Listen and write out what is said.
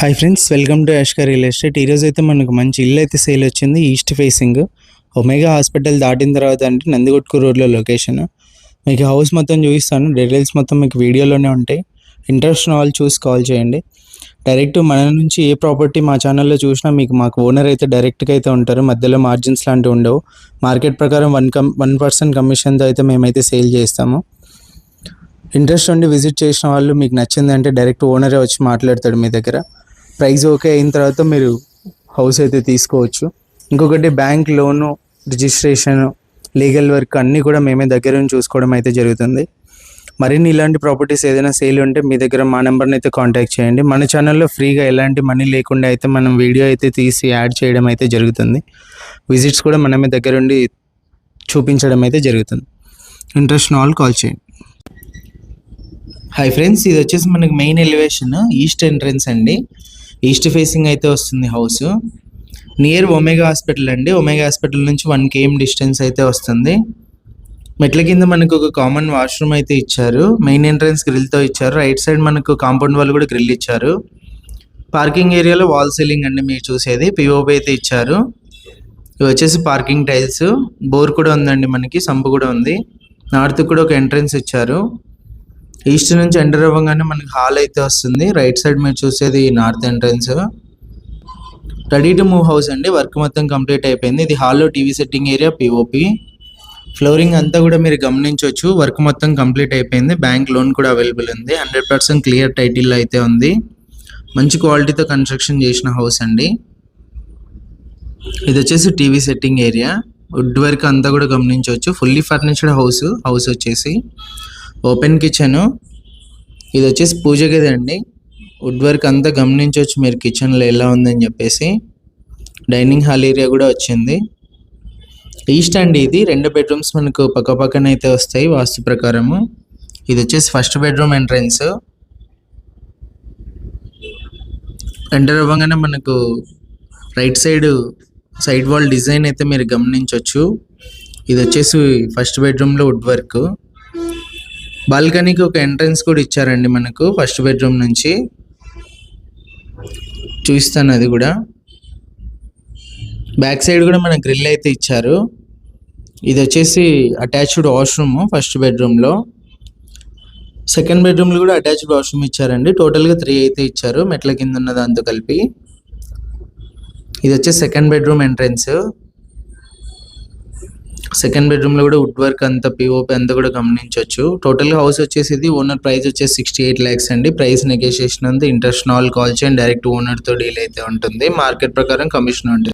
Hi friends welcome to Yashkar real estate ఈరోజు అయితే మనకు మంచి ఇల్లు అయితే సేల్ వచ్చింది ఈస్ట్ ఫేసింగ్ ఒమేగా హాస్పిటల్ దాటిన తర్వాత అంటే నందికొట్కు రోడ్లో లొకేషన్ మీకు హౌస్ మొత్తం చూపిస్తాను డీటెయిల్స్ మొత్తం మీకు వీడియోలోనే ఉంటాయి. ఇంట్రెస్ట్ ఉన్న వాళ్ళు చూసి కాల్ చేయండి. డైరెక్ట్ మన నుంచి ఏ ప్రాపర్టీ మా ఛానల్లో చూసినా మీకు మాకు ఓనర్ అయితే డైరెక్ట్గా అయితే ఉంటారు. మధ్యలో మార్జిన్స్ లాంటివి ఉండవు. మార్కెట్ ప్రకారం వన్ కమ్ వన్ పర్సెంట్ కమిషన్తో అయితే మేమైతే సేల్ చేస్తాము. ఇంట్రెస్ట్ ఉండి విజిట్ చేసిన వాళ్ళు మీకు నచ్చింది అంటే డైరెక్ట్ ఓనరే వచ్చి మాట్లాడతాడు మీ దగ్గర. ప్రైస్ ఓకే అయిన తర్వాత మీరు హౌస్ అయితే తీసుకోవచ్చు. ఇంకొకటి bank loan registration legal work అన్నీ కూడా మేమే దగ్గర నుంచి చూసుకోవడం అయితే జరుగుతుంది. మరిన్ని ఇలాంటి ప్రాపర్టీస్ ఏదైనా సేల్ ఉంటే మీ దగ్గర మా నెంబర్ని అయితే కాంటాక్ట్ చేయండి. మన ఛానల్లో ఫ్రీగా ఎలాంటి మనీ లేకుండా అయితే మనం వీడియో అయితే తీసి యాడ్ చేయడం అయితే జరుగుతుంది. విజిట్స్ కూడా మనమే దగ్గరుండి చూపించడం అయితే జరుగుతుంది. ఇంట్రెస్ట్ ఆల్ కాల్ చేయండి. హాయ్ ఫ్రెండ్స్ ఇది వచ్చేసి మనకి మెయిన్ ఎలివేషన్ ఈస్ట్ ఎంట్రన్స్ అండి. ఈస్ట్ ఫేసింగ్ అయితే వస్తుంది హౌస్. నియర్ ఒమేగా హాస్పిటల్ అండి. ఒమేగా హాస్పిటల్ నుంచి వన్ కేఎం డిస్టెన్స్ అయితే వస్తుంది. మెట్ల కింద మనకు ఒక కామన్ వాష్రూమ్ అయితే ఇచ్చారు. మెయిన్ ఎంట్రన్స్ గ్రిల్తో ఇచ్చారు. రైట్ సైడ్ మనకు కాంపౌండ్ వాళ్ళు కూడా గ్రిల్ ఇచ్చారు. పార్కింగ్ ఏరియాలో వాల్ సీలింగ్ అండి మీరు చూసేది. పిఓపి అయితే ఇచ్చారు. ఇవి వచ్చేసి పార్కింగ్ టైల్స్. బోర్ కూడా ఉందండి మనకి. సంపు కూడా ఉంది. నార్త్ కూడా ఒక ఎంట్రన్స్ ఇచ్చారు. ఈస్ట్ నుంచి ఎంటర్ అవ్వగానే మనకి హాల్ అయితే వస్తుంది. రైట్ సైడ్ మీరు చూసేది north entrance ready to move house అండి. వర్క్ మొత్తం కంప్లీట్ అయిపోయింది. ఇది హాల్లో TV setting area POP flooring అంతా కూడా మీరు గమనించవచ్చు. వర్క్ మొత్తం కంప్లీట్ అయిపోయింది. బ్యాంక్ లోన్ కూడా అవైలబుల్ ఉంది. హండ్రెడ్ పర్సెంట్ క్లియర్ టైటిల్ అయితే ఉంది. మంచి క్వాలిటీతో కన్స్ట్రక్షన్ చేసిన హౌస్ అండి. ఇది వచ్చేసి TV setting area wood work అంతా కూడా గమనించవచ్చు. ఫుల్లీ ఫర్నిచర్డ్ హౌస్ హౌస్ వచ్చేసి. Open kitchen. ఇది వచ్చేసి పూజ గది అండి. వుడ్ వర్క్ అంతా గమనించవచ్చు మీరు. కిచెన్లో ఎలా ఉందని చెప్పేసి. డైనింగ్ హాల్ ఏరియా కూడా వచ్చింది. ఈస్ట్ అండి ఇది. రెండు బెడ్రూమ్స్ మనకు పక్క పక్కన అయితే వస్తాయి వాస్తు ప్రకారము. ఇది వచ్చేసి ఫస్ట్ బెడ్రూమ్ ఎంట్రన్స్. ఎంటర్ అవ్వగానే మనకు right side side wall design అయితే మీరు గమనించవచ్చు. ఇది వచ్చేసి ఫస్ట్ బెడ్రూమ్లో వుడ్ వర్క్. బాల్కనీకి ఒక ఎంట్రన్స్ కూడా ఇచ్చారండి మనకు ఫస్ట్ బెడ్రూమ్ నుంచి. చూస్తాను అది కూడా. బ్యాక్ సైడ్ కూడా మనకు గ్రిల్ అయితే ఇచ్చారు. ఇది వచ్చేసి అటాచ్డ్ వాష్రూమ్ ఫస్ట్ బెడ్రూమ్లో సెకండ్ బెడ్రూమ్లో కూడా అటాచ్డ్ వాష్రూమ్ ఇచ్చారండి. టోటల్గా త్రీ అయితే ఇచ్చారు. మెట్ల కింద ఉన్న దాంతో కలిపి. ఇది వచ్చేసి సెకండ్ బెడ్రూమ్ ఎంట్రన్స్ సెకండ్ బెడ్రూమ్లో కూడా వుడ్ వర్క్ అంతా పిఓపి అంతా కూడా గమనించవచ్చు. టోటల్ హౌస్ వచ్చేసి ఇది ఓనర్ ప్రైస్ వచ్చేసి సిక్స్టీ ఎయిట్ ల్యాక్స్ అండి. ప్రైస్ నెగోషియేషన్ అంతా ఇంట్రెస్ట్ ఆల్ కాల్ చేయండి. డైరెక్ట్ ఓనర్తో డీల్ అయితే ఉంటుంది. మార్కెట్ ప్రకారం కమిషన్ ఉంటుంది.